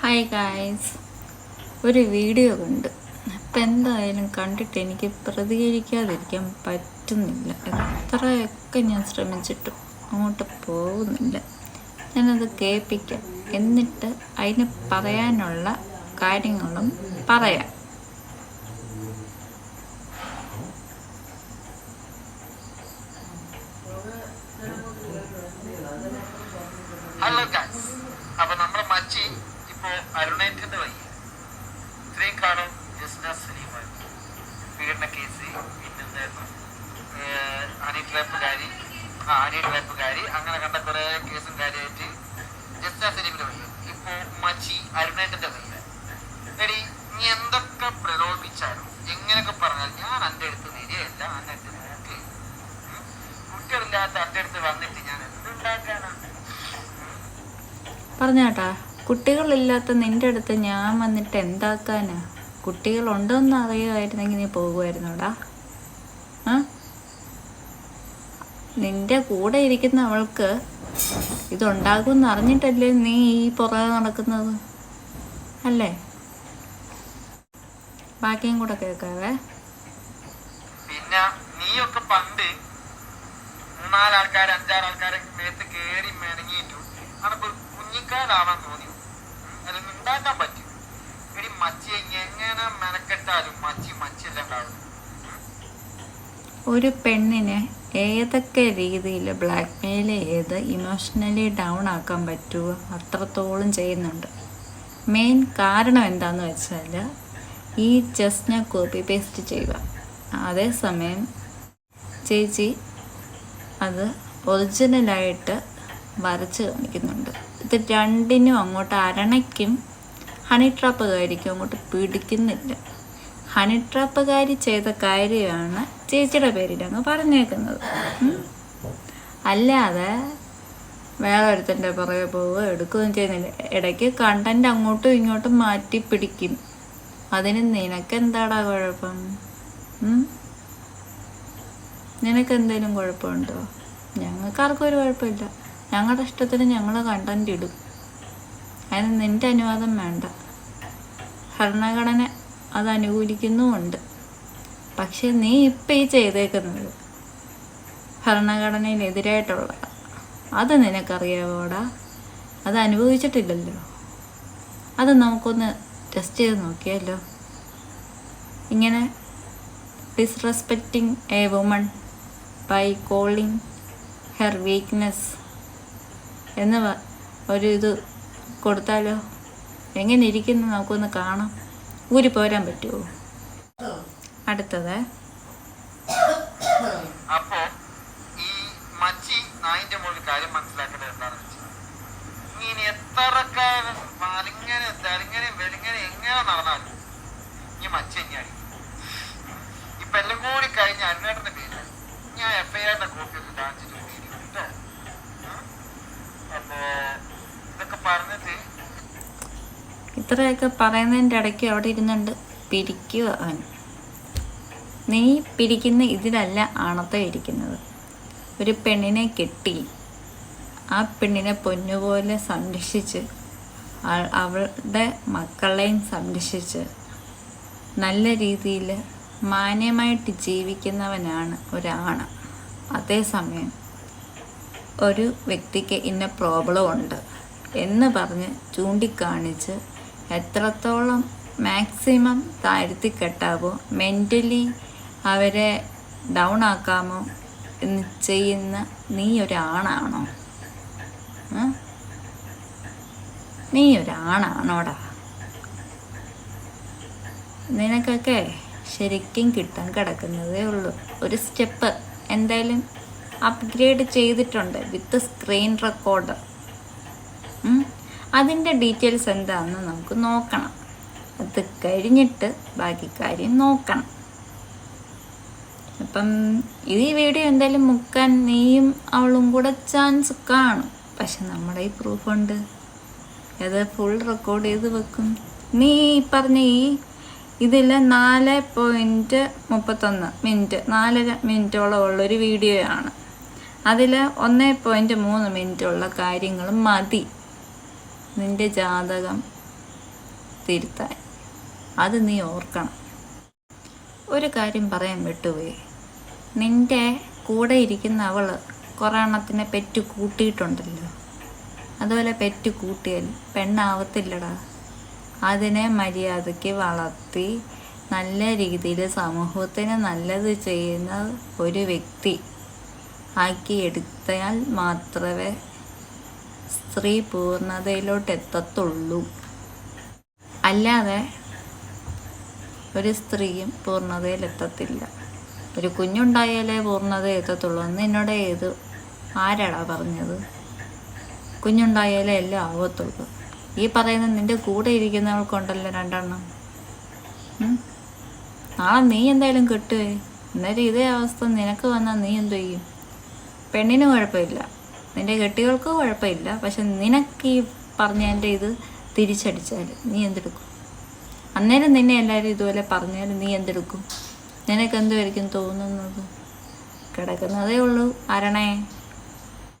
Hi guys ഒരു video കണ്ട് അപ്പം എന്തായാലും കണ്ടിട്ട് എനിക്ക് പ്രതികരിക്കാതിരിക്കാൻ പറ്റുന്നില്ല. എത്രയൊക്കെ ഞാൻ ശ്രമിച്ചിട്ടും അങ്ങോട്ട് പോകുന്നില്ല. ഞാനത് കേൾപ്പിക്കാം. എന്നിട്ട് അതിന് പറയാനുള്ള കാര്യങ്ങളും പറയാം ഹലോ ഗായ്സ് അപ്പൊ നമ്മുടെ മച്ചി ഇപ്പോ അരുണേറ്റിന്റെ വഴി. ഇത്രയും ജസ്ന സലീമായിരുന്നു പീഡന കേസ് പിന്നെന്തായിരുന്നു ഹണി ട്രാപ്പുകാരി ഹണി ട്രാപ്പുകാരി അങ്ങനെ കണ്ട കുറെ കേസും കാര്യമായിട്ട് ജസ്ന സലീമിന്റെ വഴി. ഇപ്പോ മച്ചി അരുണേറ്റന്റെ വഴി. എടി നീ എന്തൊക്കെ പ്രലോഭിച്ചാലും എങ്ങനെയൊക്കെ പറഞ്ഞാൽ ഞാൻ എന്റെ അടുത്ത് വരികയല്ല എന്റെ അടുത്ത് നോക്കി കുട്ടികളില്ലാത്ത എന്റെ അടുത്ത് വന്നിട്ട് ഞാൻ എന്തുണ്ടാക്കാനാണ് പറഞ്ഞാട്ടാ. കുട്ടികളില്ലാത്ത നിന്റെ അടുത്ത് ഞാൻ വന്നിട്ട് എന്താക്കാനാ? കുട്ടികളുണ്ടെന്ന് അറിയുമായിരുന്നെങ്കിൽ നീ പോകുമായിരുന്നോടാ. നിന്റെ കൂടെ ഇരിക്കുന്ന അവൾക്ക് ഇതുണ്ടാകുമെന്ന് അറിഞ്ഞിട്ടല്ലേ നീ ഈ പുറകെ നടക്കുന്നത്? അല്ലേ? ബാക്കിയും കൂടെ കേൾക്കാവേ. പിന്നെ നീയൊക്കെ പണ്ട് മൂന്നാലാൾക്കാർ അഞ്ചാറാൾക്കാരെ മേത്ത് മെനങ്ങിയിട്ടു. അതൊക്കെ കുഞ്ഞിക്കാലാവാൻ തോന്നി അല്ലെങ്കിൽ ഉണ്ടാക്കാൻ പറ്റും. എടി മച്ചി എങ്ങനെ മെനക്കെട്ടാലും മച്ചി മച്ചി ഉണ്ടാവും ഒരു പെണ്ണിനെ ഏതൊക്കെ രീതിയിൽ ബ്ലാക്ക് മെയിൽ ചെയ്ത് ഇമോഷണലി ഡൗൺ ആക്കാൻ പറ്റുമോ അത്രത്തോളം ചെയ്യുന്നുണ്ട്. മെയിൻ കാരണം എന്താണെന്ന് വെച്ചാൽ ഈ ചെസ്റ്റിനെ കോപ്പി പേസ്റ്റ് ചെയ്യുക. അതേസമയം ചേച്ചി അത് ഒറിജിനലായിട്ട് വരച്ച് കാണിക്കുന്നുണ്ട്. ഇത് രണ്ടിനും അങ്ങോട്ട് അരണയ്ക്കും. ഹണി ട്രാപ്പുകാരിക്കും അങ്ങോട്ട് പിടിക്കുന്നില്ല. ഹണി ട്രാപ്പുകാരി ചെയ്ത കാര്യമാണ് ചേച്ചിയുടെ പേരിൽ അങ്ങ് പറഞ്ഞേക്കുന്നത്. അല്ലാതെ വേറെ ഒരുത്തന്റെ പുറകെ പോവുക എടുക്കുകയും ചെയ്യുന്നില്ല. ഇടയ്ക്ക് കണ്ടന്റ് അങ്ങോട്ടും ഇങ്ങോട്ടും മാറ്റി പിടിക്കും. അതിന് നിനക്ക് എന്താടാ കുഴപ്പം നിനക്കെന്തേലും കുഴപ്പമുണ്ടോ? ഞങ്ങൾക്കാർക്കും ഒരു കുഴപ്പമില്ല. ഞങ്ങളുടെ ഇഷ്ടത്തിന് ഞങ്ങൾ കണ്ടന്റ് ഇടും. അതിന് നിന്റെ അനുവാദം വേണ്ട. ഭരണഘടന അത് അനുകൂലിക്കുന്നുമുണ്ട്. പക്ഷെ നീ ഇപ്പം ഈ ചെയ്തേക്കുന്നത് ഭരണഘടനയിലെതിരായിട്ടുള്ള അത് നിനക്കറിയാവോടാ? അത് അനുഭവിച്ചിട്ടില്ലല്ലോ. അത് നമുക്കൊന്ന് ടെസ്റ്റ് ചെയ്ത് നോക്കിയാലോ? ഇങ്ങനെ disrespecting a woman by calling her weakness എന്ന് ഒരിത് കൊടുത്താലോ? എങ്ങനെ ഇരിക്കുന്നു നമുക്കൊന്ന് കാണാം. ഊരി പോരാൻ പറ്റുമോ അടുത്തത്. ഈ കാര്യം ഇനി വലിങ്ങനെ തലിങ്ങനെ വെളിങ്ങനെ എങ്ങനെ നടന്നാലും ഈ മച്ചി എങ്ങനെയാണ് ഇപ്പൊ എല്ലാം കൂടി കഴിഞ്ഞ അരുണേട്ടന്റെ പേരിൽ ഞാൻ എഫ് ഐ ആറിന്റെ കോപ്പി ഒന്ന് കാണിച്ചിട്ട് വരും കേട്ടോ ഉം? അപ്പോ ഇതൊക്കെ പറഞ്ഞിട്ട് ഇത്രയൊക്കെ പറയുന്നതിന്റെ ഇടയ്ക്ക് അവിടെ ഇരുന്നുണ്ട്. പിരിക്കുക അവൻ. നീ പിരിക്കുന്ന ഇതിലല്ല ആണത്തെ ഇരിക്കുന്നത്. ഒരു പെണ്ണിനെ കെട്ടി ആ പെണ്ണിനെ പൊന്നുപോലെ സംരക്ഷിച്ച് അവളുടെ മക്കളെയും സംരക്ഷിച്ച് നല്ല രീതിയിൽ മാന്യമായിട്ട് ജീവിക്കുന്നവനാണ് ഒരാണ്. അതേസമയം ഒരു വ്യക്തിക്ക് ഇന്ന പ്രോബ്ലം ഉണ്ട്. എന്ന് പറഞ്ഞ് ചൂണ്ടിക്കാണിച്ച് എത്രത്തോളം മാക്സിമം താഴ്ത്തി കെട്ടാവോ മെന്റലി അവരെ ഡൗൺ ആക്കാമോ എന്ന് ചെയ്യുന്ന നീ ഒരാണാണോ? നീ ഒരാണാണോടാ നിനക്കൊക്കെ ശരിക്കും കിട്ടാൻ കിടക്കുന്നതേ ഉള്ളൂ. ഒരു സ്റ്റെപ്പ് എന്തായാലും അപ്ഗ്രേഡ് ചെയ്തിട്ടുണ്ട് വിത്ത് സ്ക്രീൻ റെക്കോർഡർ അതിന്റെ ഡീറ്റെയിൽസ് എന്താണെന്ന് നമുക്ക് നോക്കണം. അത് കഴിഞ്ഞിട്ട് ബാക്കി കാര്യം നോക്കണം. അപ്പം ഇത് ഈ വീഡിയോ എന്തായാലും മുക്കാൻ നീയും അവളും കൂടെ ചാൻസ് കാണും. പക്ഷെ നമ്മുടെ ഈ പ്രൂഫുണ്ട് അത് ഫുൾ റെക്കോർഡ് ചെയ്ത് വെക്കും. നീ പറഞ്ഞ ഈ ഇതിൽ നാല് പോയിന്റ് മുപ്പത്തൊന്ന് മിനിറ്റ് നാലര മിനിറ്റോളം ഉള്ളൊരു വീഡിയോയാണ് അതിൽ ഒന്ന് പോയിന്റ് മൂന്ന് മിനിറ്റുള്ള കാര്യങ്ങൾ മതി. നിന്റെ ജാതകം തിരുത്താൻ. അത് നീ ഓർക്കണം. ഒരു കാര്യം പറയാൻ വിട്ടുപോയി. നിന്റെ കൂടെ ഇരിക്കുന്ന അവൾ കുറേ എണ്ണത്തിനെ പെറ്റു കൂട്ടിയിട്ടുണ്ടല്ലോ. അതുപോലെ പെറ്റു കൂട്ടിയാൽ പെണ്ണാവത്തില്ലടാ. അതിനെ മര്യാദയ്ക്ക് വളർത്തി നല്ല രീതിയിൽ സമൂഹത്തിന് നല്ലത് ചെയ്യുന്ന ഒരു വ്യക്തി ആക്കി എടുത്താൽ മാത്രമേ സ്ത്രീ പൂർണതയിലോട്ട് എത്തത്തുള്ളൂ അല്ലാതെ ഒരു സ്ത്രീയും പൂർണതയിൽ എത്തത്തില്ല ഒരു കുഞ്ഞുണ്ടായാലേ പൂർണത എത്തത്തുള്ളൂ എന്ന് എന്നോട് ഏത് ആരാടാ പറഞ്ഞത്? കുഞ്ഞുണ്ടായാലേ എല്ലാം ആവത്തുള്ളൂ. ഈ പറയുന്ന നിന്റെ കൂടെ ഇരിക്കുന്നവൾക്കുണ്ടല്ലോ രണ്ടെണ്ണം. നാളെ നീ എന്തായാലും കിട്ടുവേ. അന്നേരം ഇതേ അവസ്ഥ നിനക്ക് വന്നാൽ നീ എന്തു ചെയ്യും? പെണ്ണിന് കുഴപ്പമില്ല. നിന്റെ കെട്ടികൾക്ക് കുഴപ്പമില്ല. പക്ഷെ നിനക്ക് ഈ പറഞ്ഞതിന്റെ ഇത് തിരിച്ചടിച്ചാൽ നീ എന്തെടുക്കും? അന്നേരം നിന്നെ എല്ലാവരും ഇതുപോലെ പറഞ്ഞാൽ നീ എന്തെടുക്കും? നിനക്ക് എന്തുമായിരിക്കും തോന്നുന്നത്? കിടക്കുന്നതേ ഉള്ളൂ അരണേ.